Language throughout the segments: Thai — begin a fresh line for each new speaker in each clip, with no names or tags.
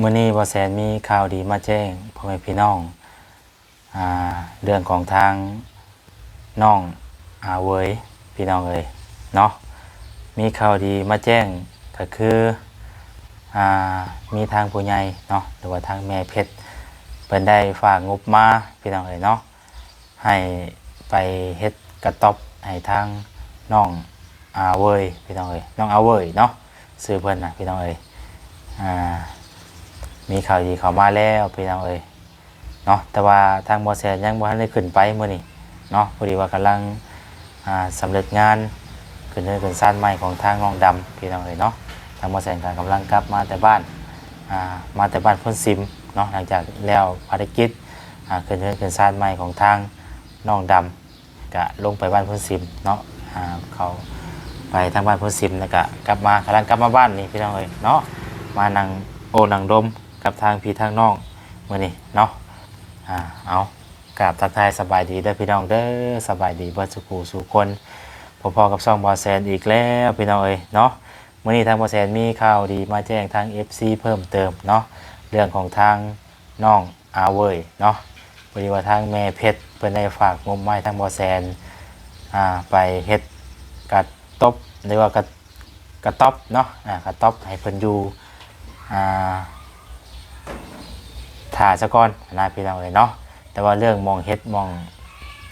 มื่อนี้บอแซนมีข่าวดีมาแจ้งพ่อแม่พี่น้องอ่าเรื่องของทางน้องอาเวยพี่น้องเลยเนาะมีข่าวดีมาแจ้งก็คืออ่ามีทางผู้ใหญ่เนาะหรือว่าทางแม่เพชรเพิ่นได้ฝากงบมาพี่น้องเลยเนาะให้ไปเฮ็ดกระต๊อบให้ทางน้องอาเวยพี่น้องเลยน้องอาเวยเนาะซื้อเพิ่นนะพี่น้องเลยอ่า มีข่าวดีเข้ามาแล้วพี่น้องเอ้ยเนาะแต่ว่าทางบอแซนยังบ่ทันได้ขึ้นไปมื้อนี้เนาะพอดีว่ากำลังอ่าสำเร็จงานขึ้นเนินขึ้นซ่านใหม่ของทางน้องดำพี่น้องเอ้ยเนาะทางบอแซนก็กำลังกลับมาแต่บ้านอ่ามาแต่บ้านพ้นซิมเนาะหลังจากแล้วภารกิจอ่าขึ้นเนินขึ้นซ่านใหม่ของทางน้องดำก็ลงไปบ้านพ้นซิมเนาะอ่าเขาไปทางบ้านพ้นซิมแล้วก็กลับมากำลังกลับมาบ้านนี่พี่น้องเอ้ยเนาะมานั่งโอนังดม กับทางพี่ทางน้องมื่อนี้เนาะอ่าเอากราบทักทายสบายดีเด้อพี่น้องเด้อสบายดีเบิดสุขูสู่คนพอๆกับซ่องบอแซนอีกแล้วพี่น้องเอ้ยเนาะมื่อนี้ทางบอแซนมีข่าวดีมาแจ้งทาง FC เพิ่มเติมเนาะเรื่องของทางน้องอาเวยเนาะพอดีว่าทางแม่เพชรเพิ่นได้ฝากงบไม้ทางบอแซนอ่าไปเฮ็ดกระตบหรือว่ากระกระต๊อบเนาะอ่ากระต๊อบให้เพิ่นอยู่อ่า ถ่าสะก่อนนะพี่น้องเลยเนาะแต่ว่าเรื่องมองเฮ็ดมอง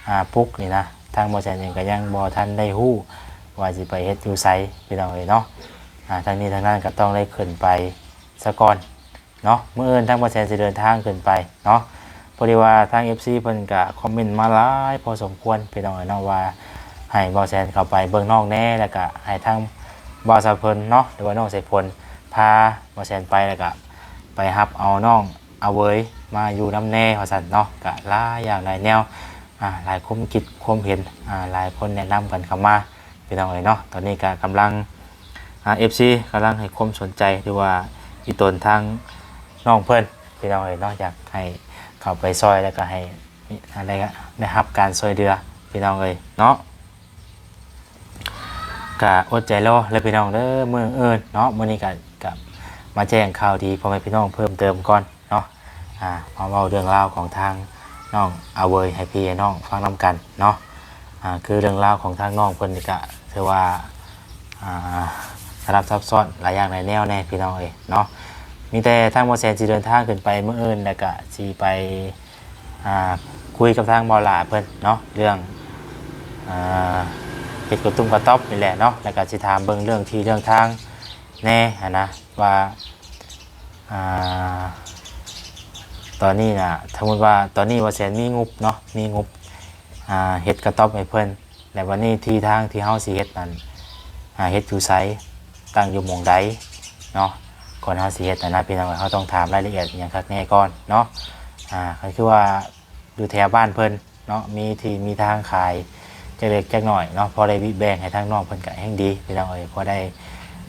อ่าปุกนี่นะทางบริษัทเองก็ยังบอทันได้ฮู้ว่าสิไปเฮ็ดอยู่ไสพี่น้องเลยเนาะอ่าทางนี้ทางนั้นก็ต้องได้ขึ้นไปสะก่อนเนาะเมื่อเอินทางบริษัทจะเดินทางขึ้นไปเนาะพอดีว่าทาง FC เพิ่นก็คอมเมนต์มาหลายพอสมควรพี่น้องเลยเนาะว่าให้บริษัทเข้าไปเบิ่งนอกแน่แล้วก็ให้ทางบริษัทเพิ่นเนาะหรือว่าน้องใส่พลพาบริษัทไปแล้วก็ไปรับเอาน้อง เอาเว้ยมาอยู่น้ำแน่ขอสันเนาะกะล่าอย่างหลายแนวอ่าหลายความคิดความเห็นอ่าหลายคนแนะนำกันเข้ามาพี่น้องเลยเนาะตอนนี้ก็กำลังอ่าเอฟซีกำลังให้ความสนใจหรือว่าอีตนทางน้องเพื่อนพี่น้องเลยเนาะอยากให้เข้าไปซอยแล้วก็ให้อะไรก็ได้รับการซอยเดือพี่น้องเลยเนาะกะอดใจรอเลยพี่น้องเด้อเมื่อเอิญเนาะมื่อนี้กะกับมาแจ้งข่าวดีพ่อแม่พี่น้องเพิ่มเติมก่อน อ่ามาเล่าเรื่องราวของทางน้องอาเวยให้พี่น้องฟังนำกันเนาะอ่าคือเรื่องราวของทางน้องเพิ่นนี่ก็ถือว่าอ่าสลับซับซ้อนหลายอย่างหลายแนวแน่พี่น้องเอ้ยเนาะมีแต่ทางโมเซนสิเดินทางขึ้นไปเมื่ออื่นแล้วก็สิไปอ่าคุยกับทางบอลาเพิ่นเนาะเรื่องอ่าเห็ดกระตุ้มกระต๊อบนี่แหละเนาะแล้วก็สิถามเบิ่งเรื่องที่เรื่องทางแน่หันนะว่าอ่า ตอนนี้นะสมมติว่าตอนนี้ว่าแสนมีงบเนาะมีงบอ่าเฮ็ดกระต๊อบให้เพิ่นแต่วันนี้ที่ทางที่เฮาสิเฮ็ดนั้นอ่าเฮ็ดอยู่ไสตั้งอยู่หม่องใดเนาะก่อนเฮาสิเฮ็ดนะนะพี่น้องเฮาต้องถามรายละเอียดอย่างคักแน่ก่อนเนาะอ่าก็คือว่าอยู่แถวบ้านเพิ่นเนาะมีที่มีทางขายจักเล็กจักน้อยเนาะพอได้วิแบ่งให้ทางน้องเพิ่นก็แห่งดีพี่น้องเอ้ยพอได้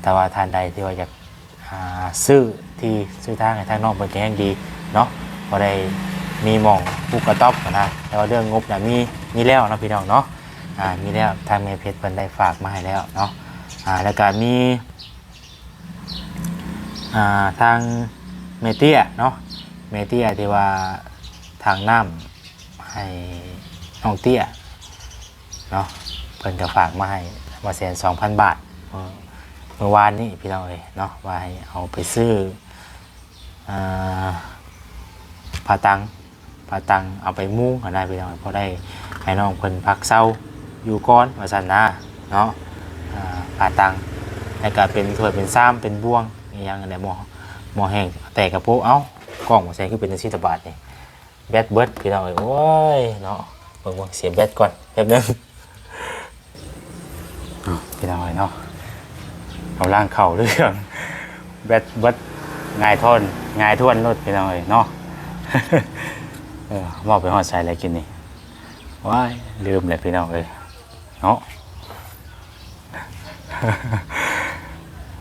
แต่ว่าทานใดที่ว่าอยากอ่าซื้อที่ซื้อทางให้ทางนอกเป็นแห่งดีเนาะ พอได้มีหมองผู้กระต๊อบนะแต่ว่าเรื่องงบน่ะมีมีแล้วเนาะพี่น้องเนาะอ่ามีแล้วทางเมเพชรเพิ่นได้ฝากมาให้แล้วเนาะอ่าแล้วก็มีอ่าทางเมเตียเนาะเมเตียที่ว่าทางน้ำให้น้องเตี้ยเนาะเพิ่นก็ฝากมาให้มาแสนสองพันบาทเมื่อวานนี้พี่น้องเอ้ยเนาะว่าให้เอาไปซื้ออ่า ผาตังผาตังเอาไปมุ้งกันได้พี่น้องเพราะได้ให้น้องเพิ่นพักเศร้าอยู่ก้อนว่าสันนะเนาะอ่าผาตังแล้วก็เป็นถ้วยเป็นซ้ำเป็นบ่วงอหยังอันใดหมอหมอแห้งแต่กระโปงเอ้ากล้องมาใส่คือเป็นจังซี่ตะบาดนี่แบตเบิดพี่น้องเอ้ยโอ้ยเนาะเบิ่งๆเสียแบตก่อนแป๊บนึงอ้าวพี่น้องเอ้ยเนาะเอาล่างเข่าเรื่องแบดเบัดง่ายทนง่ายทวนรถไปหน่อยเนาะ เออมอบไปหอดใส่อะไรกินนี่ว้ายลืมเลยพี่น้องเลยเนาะ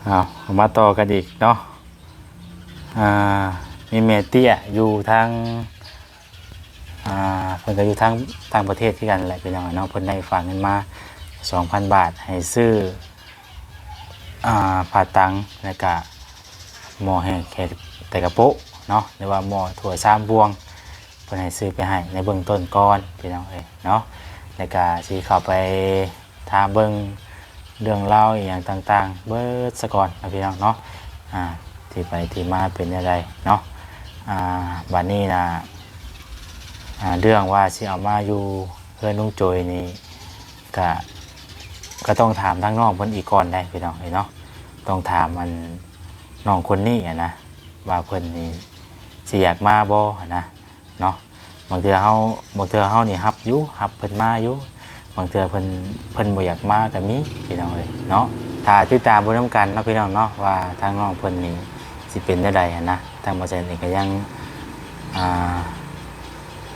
เอามาต่อกันอีกเนาะอ่ามีเมเตียอยู่ทางอ่าเพิ่นก็อยู่ทางต่างประเทศที่กันแหละพี่น้องเนาะเพิ่นได้ฝากเงินมา 2,000 บาทให้ซื้ออ่าผ่าตังแล้วก็หม้อแห้งแค่แต่กระโปะ เนาะหรือว่าหม้อถั่วสามบวงเพิ่นให้ซื้อไปให้ในเบื้องต้นก่อนพี่น้องเอ้ยเนาะแล้วก็สิเข้าไปถาเบิ่งเรื่องเล่าอหย่างต่างๆ เบิดซะก่อนนะพี่น้องเนาะอ่าที่ไปที่มาเป็นอะไรเนาะอ่าบัดนี้นะอ่าเรื่องว่าสิเอามาอยู่เพื่อนลุงโจยนี่ก็ก็ต้องถามทางน้องเพิ่นอีกก่อนได้พี่น้องเอ้ยเนาะต้องถามมันน้องคนนี้อะนะว่าเพิ่นนี่ สิอยากมาบ่นะเนาะบางเทื่อเฮาบางเทื่อเฮานี่รับอยู่รับเพิ่นมาอยู่บางเทื่อเพิ่นเพิ่นบ่อยากมาก็มีพี่น้องเอ้ยเนาะถ้าติดตามบ่นํกันเนาะพี่น้องเนาะว่าทางน้องเพิ่นนี่สิเป็นได้ใดอนะทางบ่แซนนี่ก็ยังอ่า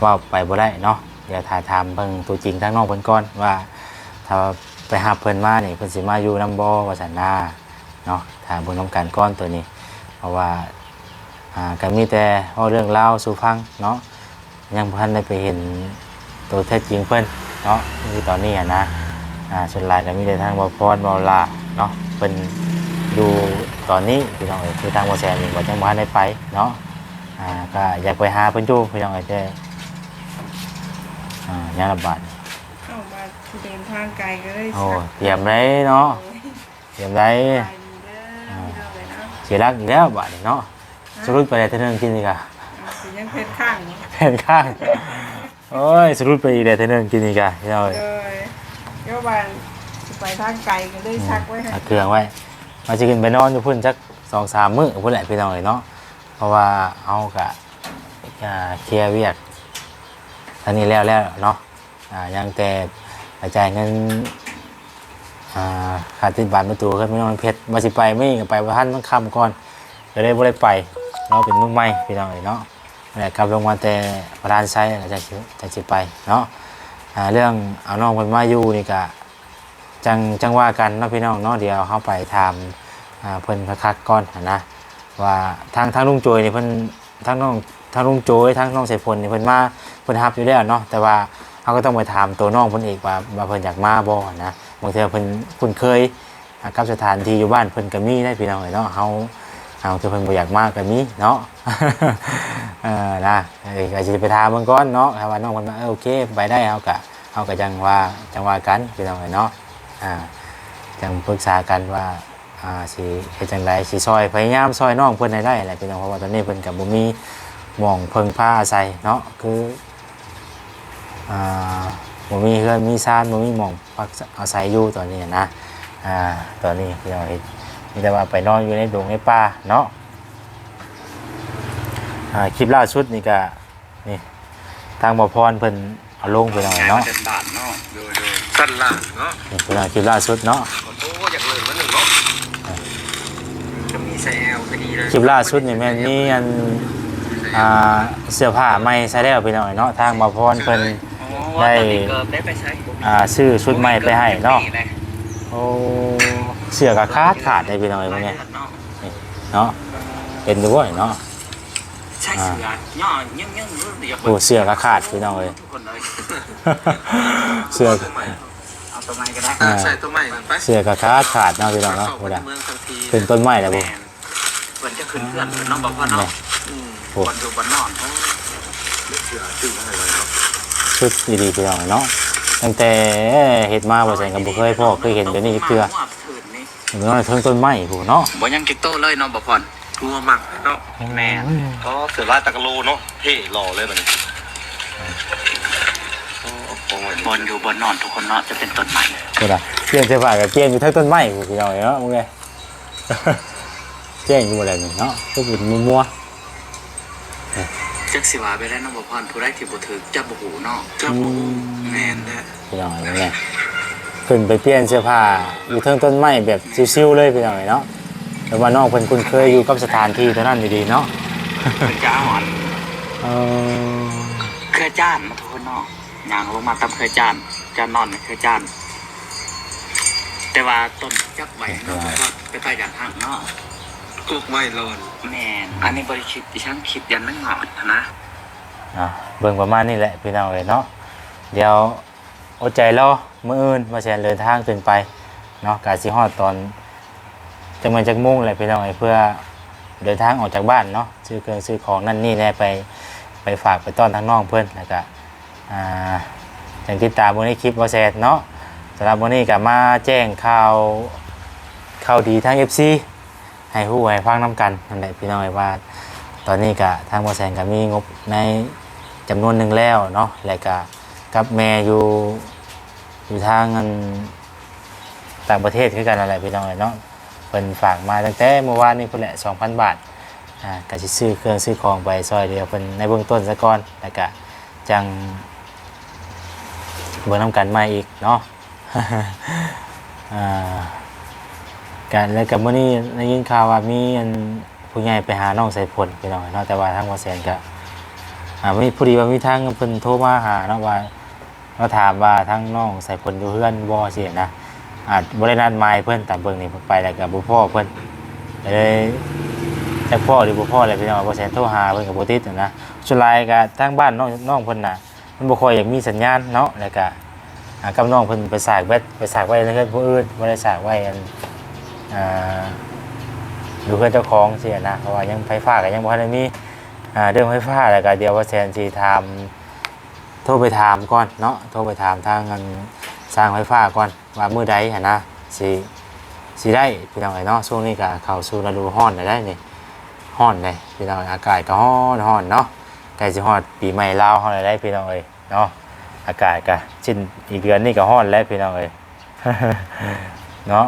ว่าไปบ่ได้เนาะเดี๋ยวถ่ายถามเบิ่งตัวจริงทางน้องเพิ่นก่อนว่าถ้าไปหาเพิ่นมานี่เพิ่นสิมาอยู่นํบ่ว่าซั่นนะเนาะถามเบิ่งน้ำการก้อนตัวนี้ เพราะว่า อ่าก็มีแต่เว้าเรื่องเล่าวสู่ฟังเนาะยังบ่ทันได้ไปเห็นตัวแท้จริงเพิ่นเนาะคือตอนนี้อะนะอ่าส่วนหลายก็มีแต่ทางบ่พรบ่ลาเนาะเพิ่นดูตอนนี้พี่น้องเอ้ยคือทางบ่แซนนี่บ่จังบ่ทันได้ไปเนาะอ่าก็อยากไปหาเพิ่นอยู่พี่น้องเอ้ยแต่อ่ายังลำบาก
เข้ามาเดินทางไกลก็เลย
โอ้เตรียมได้เนาะเตรียมได้
ไปดีเด้อพี่น้องเลยนะ
เสียรักอีกแล้วบาดนี้เนาะ สรุปไปได้เท่านึงกินดีกว่า
อะสิยังเพชรข้างอยู่
แผ่นข้างโอ้ยสรุปไปอีกได้เท่านึงกินดีกว่าพี่น้องเอ้ย
เลยเดี๋ยวบานสิไปทางไกลก็เลยชักไว้ให้
เอาเครื่องไว้มาจะกินไปนอนอยู่พุ่นสักสองสามมื้อพุ่นแหละพี่น้องเอ้ยเนาะเพราะว่าเอากะอ่าเคลียร์เวียกท่านี้แล้วแล้วเนาะอ่ายังแต่กระจายเงินอ่าขาดติดบาทประตูครับพี่น้องเพชรมาสิไปไม่ก็ไปว่าท่านต้องคำก่อนจะได้บ่ได้ไป เราเป็นมือใหม่พี่น้องเนาะแหละกลับลงมาแต่ประธานไซต์จะจะสิไปเนาะเรื่องเอาน้องมันมาอยู่นี่ก็จังจังว่ากันเนาะพี่น้องเนาะเดี๋ยวเข้าไปทำอ่าเพิ่นคักก่อนนะว่าทางทางลุงโจยนี่เพิ่นทางน้องทางลุงโจยทางน้องเสพลนี่เพิ่นมาเพิ่นรับอยู่แล้วเนาะแต่ว่าเขาก็ต้องไปถามตัวน้องเพิ่นอีกว่าว่าเพิ่นอยากมาบ่นะบางทีเพิ่นคุ้นเคยกับสถานที่อยู่บ้านเพิ่นก็มีได้พี่น้องเอ้ยเนาะเฮา เฮาคือเพิ่นบ่อยากมาก็มีเนาะเออนะอ้ยก็สิไปถามเบิ่งก่อนเนาะถ้าว่าน้องเพิ่นว่าเออโอเค ไปได้เฮาก็เฮาก็จังว่าจังว่ากันพี่น้องเนาะอ่าจังปรึกษากันว่าอ่าสิเฮ็ดจังไดสิซอยพยายามซอยน้องเพิ่นให้ได้แหละพี่น้องเพราะว่าตอนนี้เพิ่นก็บ่มีหม่องเพิ่งพาอาศัยเนาะคืออ่าบ่มีเฮือนมีซ่านบ่มีหม่องพักอาศัยอยู่ตอนนี้นะอ่าตอนนี้พี่น้องเฮ็ด มีแต่ว่าไปนอนอยู่ในดงในป่าเนาะอ่าคลิปล่าสุดนี่ก็นี่ทางบ่พรเพิ่นเอาลงไปหน่อยเนาะ
เจ็ดบาทเนาะโดยโดยสั้นล่างเนาะ
นี่พี่น้องคลิปล่าสุดเนาะ
โอ้อยากเลยมาหนึ่งเนาะจะมีไซแอลพอดีเลย
คลิปล่าสุดนี่แม่นมีอันอ่าเสื้อผ้าใหม่ใส่แล้วพี่น้อยเนาะทางมาพรเพิ่นได้
ได้ไปใช้
อ่าซื้อชุดใหม่ไปให้เนาะ โอ้เสื้อก็ขาดขาดได้พี่น้อยพวกเนี้ยเนาะเป็นด้วยเนาะ
ใช่เสือย่อยังยังรู้เดี๋ยว
โอ้เสื้อก็ขาดพี่น้องเอ้ย
ทุกคนเลย
เสื้อ
เอาตัวไหนก็ได้
อ่า
ใส่ตัวใหม่มันไป
เสื้อก็ขาดขาดเนาะพี่น้องเนาะ
เข้า
บ่
ไป
ได้
เมืองทันที
เป็นต้นไม้แล้วบ่
แมนเพิ่นจะขึ้นเพื่อนเพิ่นน้องบอกว่าเนาะ
อืม
โอ้
วันดูวันนอนโอ้
เสือจึงให้เลยเนาะ
ชุดดีๆพี่น้องเนาะ ตั้งแต่เฮ็ดมาบ่ใส่ก็บ่เคยพ่อเคยเห็นเดี๋ยวนี้เทื่อ
มาว่าคืนนี้
เนาะเทิงต้นไม้ผู้เนาะ
บ่ยังจิกโตเลยเนาะบ่พร
กลัวมากเนาะ
แม่น
ก็เสือลายตะกะโลเนาะเท่หล่อเลยมันโอ้โห
บนอยู่บนนอนทุกคนเนาะจะเป็นต้นใหม่
ก็ได้เปลี่ยนเสื้อผ้ากับเปลี่ยนอยู่ทั้งต้นไม้ผู้พี่น้องเนาะมึงไงเปลี่ยนอยู่อะไรนี่เนาะก็เป็นมัว
จักสิว่าไปแล้วเนาะบ่พรผู้ใดที่บ่ถือจับบ่หูเนาะ
เจ้าห มูแมนนะ
ๆพี่น้องมึงไงขึ้นไปเปลี่ยนเสื้อผ้าอยู่ทั้งต้นไม้แบบชิวๆเลยพี่น้องเนาะแต่ว่าน้องเพิ่นคุ้นเคยอยู่กับสถานที่ตัวนั้นดีๆเนาะ
เพิ่นจะเอาอัน
เออ
เครือจ้านมาทุกคนเนาะย่างลงมาตามเครือจ้านจานนอนในเครือจ้าน แต่ว่าต้นจักไว้เนาะบ่พรไปไปอย่างห่างเนาะ
กุกไม้ร้อน
แม่นอันนี้บริคิดดิฉันคิดยันไม่หมดนะ
อะเบิ่งประมาณนี้แหละพี่น้องเอ้ยเนาะ เดี๋ยวอดใจรอเมื้ออื่นมาแชร์เดินทางขึ้นไปเนาะกาสิฮอดตอนจังมันจักโมงแหละพี่น้องเอ้ยเพื่อเดินทางออกจากบ้านเนาะซื้อเครื่องซื้อของนั่นนี่แหละไปไปฝากไปต้อนทางน้องเพื่อนแล้วก็อ่าอย่างติดตามนนี้คลิปว่าแซดเนาะสำหรับวันนี้ก็มาแจ้งข่าวข่าวดีทาง FC ให้ผู้ให้ฟังน้ำกันนั่นแหละพี่น้องว่าตอนนี้ก็ทางบอแซนก็มีงบในจำนวนหนึ่งแล้วเนาะแล้วก็ กับแม่อยู่อยู่ทางนต่างประเทศคือกันอะไรพี่น้องเนาะเพิ่นฝากมาตั้งแต่เมื่อวานนี้เพิ่นแหละ2,000 บาทอ่าก็สิซื้อเครื่องซื้อของไปซอยเดียวเพิ่นในเบื้องต้นซะก่อนแล้วก็จังเบิ่งนํกันม่อีกเนาะอ่าการแล้วกับมื้อนี้ได้ยินข่าวว่ามีอันผู้ใหญ่ไปหาน้องสายพลไปหน่อยเนาะแต่ว่าทางวาแสนก็อ่าไม่พอดีว่ามีทางเพิ่นโทรมาหาเนาะว่า เราถามว่าทางน้องใสายพลอยู่เพื่อนบ่สินะอาจบ่ได้นัดหมายเพิ่อนตามเบิ่งนี่เพิ่นไปแล้วก็บ่พ่อเพิ่อนเลยจักพ่อหรือบ่พ่ออะไรพี่น้องบ่แสนโทรหาเพิ่นก็บ่ติดนะสุดท้ายก็ทางบ้านน้องน้องเพิ่นน่ะมันบ่ค่อยอยากมีสัญญาณเนาะแล้วก็อ่ากับน้องเพิ่นไปสากแบตไปสากไว้ในเฮือนผู้อื่นบ่ได้สากไว้อันอ่าดูเพื่อนเจ้าของเสียนะเพราะว่ายังไฟฟ้าก็ยังบ่ทันได้มีอ่าเรื่องไฟฟ้าแล้วก็เดี๋ยวว่าแซนสิทำ โทรไปถามก่อนเนาะโทรไปถามทางงานสร้างไฟฟ้าก่อนว่ามื้อใดหั่นนะสิสิได้พี่น้องเอ้เนาะช่วงนี้ก็เข้าสู่ฤดูร้อนได้นี่ร้อนเลยพี่น้องอากาศก็ร้อนร้อนเนาะใกล้สิฮอดปีใหม่ลาวเฮาได้พี่น้องเอ้ยเนาะอากาศก็ชิ้นอีกเดือนนี้ก็ร้อนแล้วพี่น้องเอ้ยเนาะ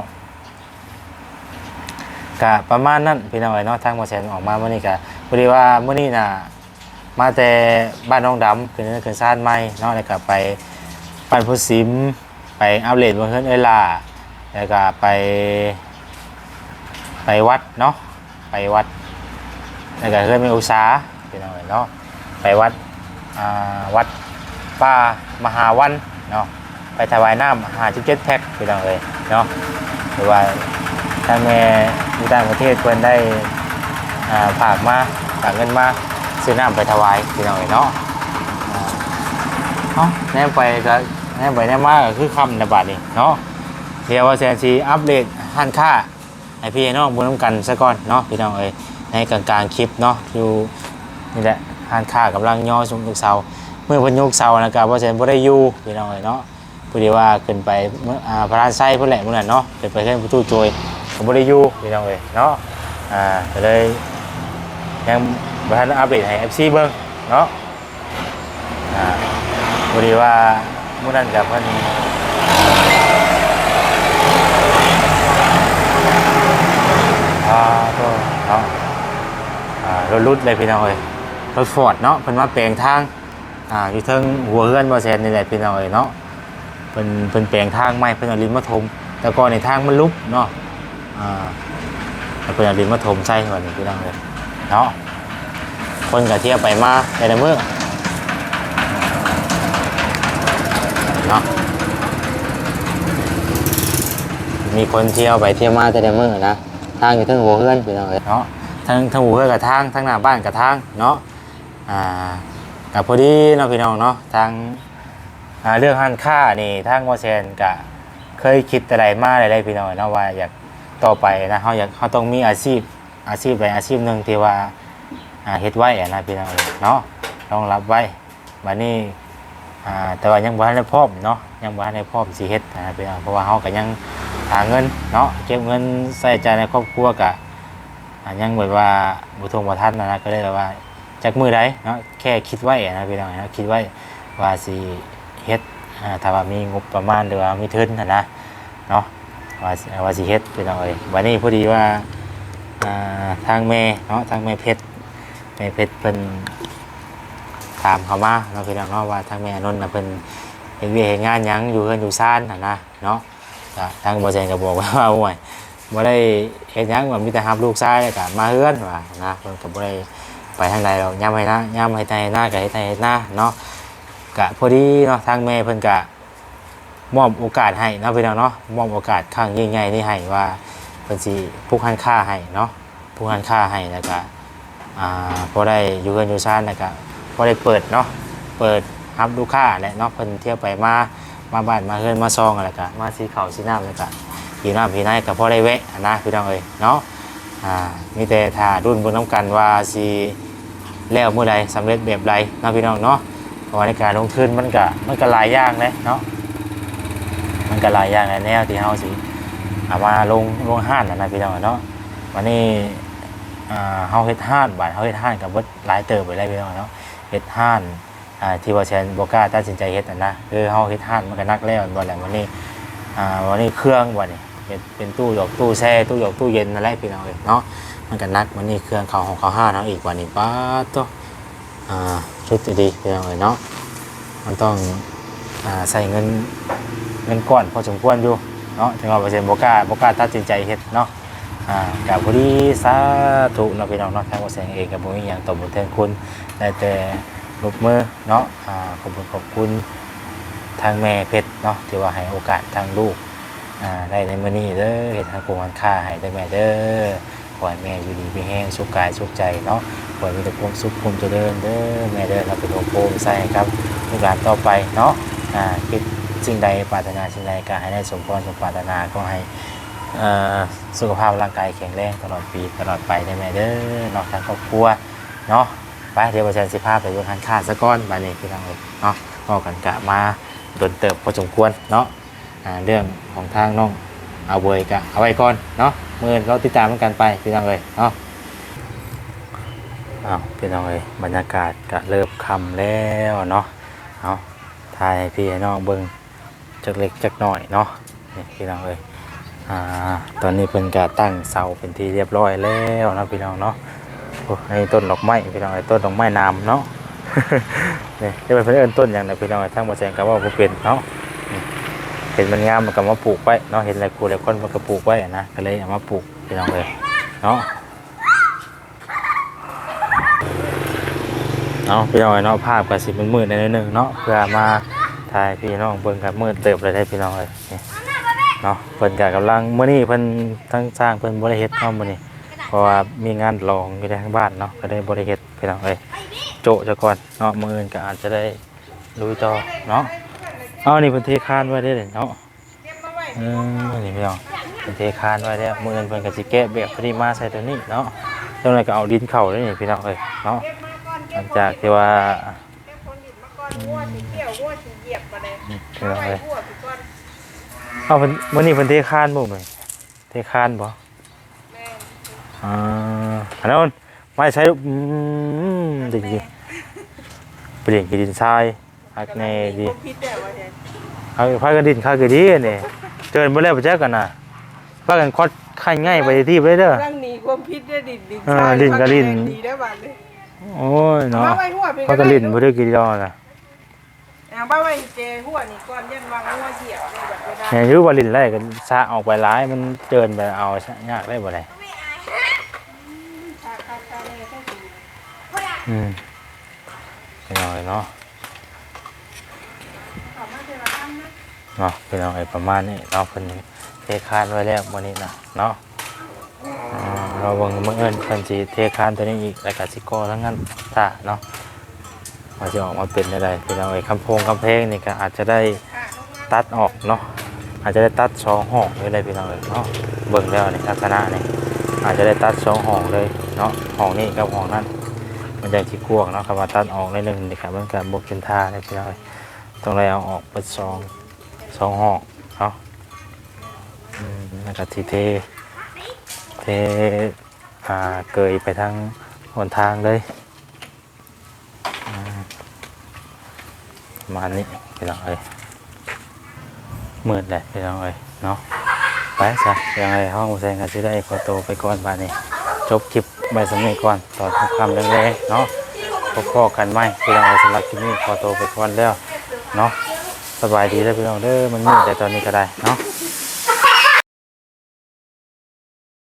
ก็ประมาณนั้นพี่น้องเอ๋ยเนาะทางหมอแสนออกมาเมื่อนี้ก็พอดีว่าเมื่อนี้น่ะ มาแต่บ้านน้องดำขึ้นขึ้นซ่านไม้เนาะแล้วก็ไปปันพุสิม ไปอัปเลดบนเฮือนเอล่าแล้วก็ไป ไปวัดเนาะไปวัดแล้วก็เฮือนไม่อุสาพี่น้องเอ๋ยเนาะไปวัดวัดป่ามหาวันเนาะไปถวายน้ำหาจิบเจ็ดแพ็คพี่น้องเอ๋ยเนาะหรือว่าทางแม่อยู่ต่างประเทศเพิ่นได้ฝากมาฝากเงินมา ซื้อน้ำไปถวายพี่น้องเอ๋ยเนาะเนาะแนมไปก็แนมไปแนมมากก็คือคำในบาทนี่เนาะเดี๋ยวว่าแซนซีอัปเดตหันค่าให้พี่น้องบุญน้ำกันซะก่อนเนาะพี่น้องเอ๋ยในกลางกลางๆคลิปเนาะอยู่นี่แหละหันค่ากำลังย่อสูงลูกเสาเมื่อพิ่นยกเสานะครับว่าแซนบ่ได้อยู่พี่น้องเอ๋ยเนาะพอดีว่าขึ้นไปเมื่ออ่าพระราชไส้เพิ่นแหละมื้อนั้นเนาะขึ้นไปเฮ็ดประตูโจยผมบริยูพี่น้องเลยเนาะอ่าก็เลยยัง บัทันอัปเดตให้ FC เบิ่งเนาะอ่าพอดีว่ามื้อนั้นกับเพิ่นอ่าก็เนาะอ่ารถรุดเลยพี่น้องเลยรถฟอร์ดเนาะเพิ่นมาแปลงทางอ่าอยู่เทิงหัวเฮือนบ่แซนนี่แหละพี่น้องเลยเนาะเพิ่นเพิ่นแปลงทางใหม่เพิ่นเอาลิ้นมาถมแต่ก่อนในทางมันลุกเนาะอ่าแล้วเป็นเอาดินมาถมใส่ก่อนพี่น้องเลยเนาะ คนกับเที่ยวไปมาแต่ละมือเนาะมีคนเที่ยวไปเที่ยวมาแต่ละมือนะทางอยู่ทั้งหัวเพื่อนพี่น้องเลยเนาะทั้งทั้งหัวเพื่อนกับทางทั้งหน้าบ้านกับทางเนาะอ่ากับพอดีเนาะพี่น้องเนาะทางอ่าเรื่องหันค่านี่ทางวอเซนกะเคยคิดอะไรมาอะไรพี่น้องเนาะว่าอยากต่อไปนะเขาอยากเขาต้องมีอาชีพอาชีพใดอาชีพหนึ่งที่ว่า อ่าเฮ็ดไว้อะนะพี่น้องเนาะต้องรับไว้บัดนี้อ่าแต่ว่ายังบ่ทันได้พร้อมเนาะยังบ่ทันได้พร้อมสิเฮ็ดนะพี่น้องเพราะว่าเฮาก็ยังหาเงินเนาะเก็บเงินใส่ใจายในครอบครัวก็อ่ายังแบบว่าบ่ทงบ่ทันนะนะก็เลยแบบว่าจักมือใดเนาะแค่คิดไว้อะนะพี่น้องนะคิดไว้ว่าสิเฮ็ดอ่าถ้าว่ามีงบประมาณหรือว่ามีทุนนะเนาะว่าว่าสิเฮ็ดพี่น้องเอ้ยวันนี้พอดีว่าอ่าทางแม่เนาะทางแม่เพชร แม่เพชรเพิ่นถามเขามาเนาะพี่น้องเนาะว่าทางแม่นนท์น่ะเพิ่นเฮ็ดเวียกเฮ็ดงานหยังอยู่เฮือนอยู่ซ่านน่ะนะเนาะก็ทางบ่แซนก็บอกว่าโอ้ยบ่ได้เฮ็ดหยังว่ามีแต่รับลูกชายแล้วก็มาเฮือนว่านะเพิ่นก็บ่ได้ไปทางใดหรอกยามให้นะยามให้ไทยหน้าก็ให้ไทยหน้าเนาะก็พอดีเนาะทางแม่เพิ่นก็มอบโอกาสให้เนาะพี่น้องเนาะมอบโอกาสครั้งยิ่งใหญ่นี่ให้ว่าเป็นสิผู้คันค่าให้เนาะผู้คันค่าให้แล้วก็ อ่าพอได้อยู่กันอยู่ซ่านแล้วก็พอได้เปิดเนาะเปิดรับลูกค้าและเนาะเพิ่นเที่ยวไปมามาบ้านมาเฮือนมาซองอะไรก็มาสีเขาวสีน้ำแล้วก็พี่น้ำพี่นายก็พอได้แวะนะพี่น้องเอ้ยเนาะอ่ามีแต่ถ้ารุ่นบิ่งน้ำกันว่าสิแล้วเมื่อใดสำเร็จแบบใดเนาะพี่น้องเนาะเพราะในการลงทุนมันก็มันก็หลายอย่างเลยเนาะมันก็หลายอย่างในแนวที่เฮาสิเอามาลงลงห้านนะพี่น้องเนาะวันนี้ อ่าเฮาเฮ็ดห้านบาดเฮาเฮ็ดห้านกับเบิดหลายเติบไปเลยพี่น้องเนาะเฮ็ดห้านอ่าที่ว่าแชนบ่กล้าตัดสินใจเฮ็ดนั่นนะคือเฮาเฮ็ดห้านมันก็นักแล้วบ่แหละวันนี้อ่าวันนี้เครื่องบ่นี่เป็นเป็นตู้หยกตู้แช่ตู้หยกตู้เย็นนั่นแหละพี่น้องเอ้ยเนาะมันก็นักวันนี้เครื่องเขาของเขาห้าเนาะอีกวันนี้ป้าตัวอ่าชุดดีๆพี่น้องเอ้ยเนาะมันต้องอ่าใส่เงินเงินก้อนพอสมควรอยู่เนาะถึงว่าเปอร์เซ็นต์โบกล้าโบกล้าตัดสินใจเฮ็ดเนาะ อ่ากับพอดีสาธุเนาะพี่น้องเนาะทางว่าแสงเองกับบ่มีหยังตอบแทนคุณได้แต่ลบมือเนาะอ่าขอบคุณขอบคุณทางแม่เพชรเนาะที่ว่าให้โอกาสทางลูกอ่าได้ในมื้อนี้เด้อเฮ็ดทางโครงการค้าให้ได้แม่เด้อขอให้แม่อยู่ดีมีแห้งสุขกายสุขใจเนาะขอให้มีแต่ความสุขความเจริญเด้อแม่เด้อเราเป็นโอโปมใส่ครับลูกหลานต่อไปเนาะอ่าคิดสิ่งใดปรารถนาสิ่งใดก็ให้ได้สมพรสมปรารถนาก็ให้ สุขภาพร่างกายแข็งแรงตลอดปีตลอดไปได้แม่เด้อนอกทางครอบครัวเนาะไปเดี๋ยวประชันสิภาพไปดูทานข้าวซะก่อนบานี้พี่น้องเอ้ยเนาะก็กันกะมาโดนเติบพอสมควรเนาะเรื่องของทางน้องเอาเวยกะเอาไว้ก่อนเนาะมือเราติดตามกันไปพี่น้องเลยเนาะอ้าวพี่น้องเลยบรรยากาศก็เริ่มค่ำแล้วเนาะเอาถ่ายพี่น้องเบิ่งจักเล็กจักหน่อยเนาะนี่พี่น้องเลย อ่าตอนนี้เพิ่นก็ตั้งเสาเป็นที่เรียบร้อยแล้วนะพี่น้องเนาะโอ้ในต้นดอกไม้พี่น้องเอ้ต้นดอกไม้นามเนาะ นี่จะเป็นเพิ่นเอิ้นต้นอย่างไรพี่น้องเอ้ทั้งหมดแสงก็ว่าบ่เป็นเนาะเห็นมันงามมันก็มาปลูกไว้เนาะเห็นอะไรกูอะไรคนมันก็ปลูกไว้นะก็เลยเอามาปลูกพี่น้องเลยเนาะเนาะพี่น้องเอ้เนาะภาพก็สิมันมืดในนิดนึงเนาะเพื่อมาถ่ายพี่น้องเบิ่งกับมืดเติบเลยได้พี่น้องเลยนี่ เนาะเพิ่นก็กำลังมื้อนี้เพิ่นทั้งสร้างเพิ่นบ่ได้เฮ็ดเนาะมื้อนี้เพราะว่ามีงานรองอยู่ในทางบ้านเนาะก็ได้บ่ได้เฮ็ดพี่น้องเอ้ยโจะซะก่อนเนาะมื้ออื่นก็อาจจะได้ลุยต่อเนาะเอานี่เป็นเทคานไว้ได้เลยเนาะ
เก็บมาไว้
เออนี่พี่น้องเป็นเทคานไว้แล้วมืออื่นเพิ่นก็สิแกะแบบพอดีมาใส่ตัวนี้เนาะตรงนั้นก็เอาดินเข้าได้นี่พี่น้องเอ้ยเนาะหลังจากที่ว่า
เก็บคนดิบมาก่อนวัวสีเกี่ยววัวสีเหยียบมาเลย
พี่น้องเอ้ย เอาเพิ่นมื้อนี้เพิ่นเทคานบ่มื้อนี้เทคานบ่
แม่
อ่าอันนั้นไม่ใช้อืมดีดีเปลี่ยนกินดินทรายฮักแน่ดี
พวกพิษแต่ว่าเนี่ย
เอาพากันดินข้าก็ดีนี่เจิญบ่แล้วบ่แจ๊กกันน่ะพากันคอดไข่ง่ายไปที่ไปเด้อ
ร่างนี้ความพิษได้ดินดิน
เออลิ้นก็ลิ้น
ดีได้บ้านเลย
โอ้ยเนาะ
มาไว้หัวไป
พากันลิ้นบ่ได้กี่ดอกน่ะ
เอามาไว้เจหัวนี่ก่อนยันวางหัวเหยียบเลยแบบเวลา
แหน่อยู่ว่าลินไล่กันซะออกไปหลายมันเจิญไปเอาซะยากได้บ่ได้
คาคาคาเลยก็ดี
อืมพี่น้อยเนาะ
ขอมาเละครั้งนะ
เนาะพี่น้องไอ้ประมาณนี้เราเพิ่นเทคานไว้แล้ววันนี้นะเนาะอ่าเราเบิ่งมื้ออื่นเพิ่นสิเทคานตัวนี้อีกแล้วก็สิก่อทั้งนั้นถ้าเนาะ ว่าจจะออกมาเป็นอะไรพี่น้องไอ้คำโพงคำเพลงนี่ก็อาจจะได้ตัดออกเนาะอาจจะได้ตัดสองห้องเลยเลยพี่น้องเลยเนาะเบิ่งแล้วนี่ลักษณะนี่อาจจะได้ตัดสองห้องเลยเนาะห้องนี้กับห้องนั้นมันจะที่กวงเนาะคำว่าตัดออกในหนึ่งนี่ครับมันการบกเป็นท่าเนี่ยพี่น้องเลยต้องเลยเอาออกเป็นสองสองห้องเนาะอืมแล้วก็ทีเทเทอ่าเกยไปทางหนทางเลยอืม ประมาณนี้พี่น้องเลยมืดแหละพี่น้องเอ้ยเนาะไปซะยังไงห้องแซงกันสิได้ขอโตไปก่อนบานนี้จบคลิปไปสำเร็จก่อนตอนคำแรงๆเนาะพบพ่อกันไหมพี่น้องเอ้ยสำหรับคลิปนี้ขอโตไปก่อนแล้วเนาะสบายดีแล้วพี่น้องเด้อมันมืดแต่ตอนนี้ก็ได้เนาะ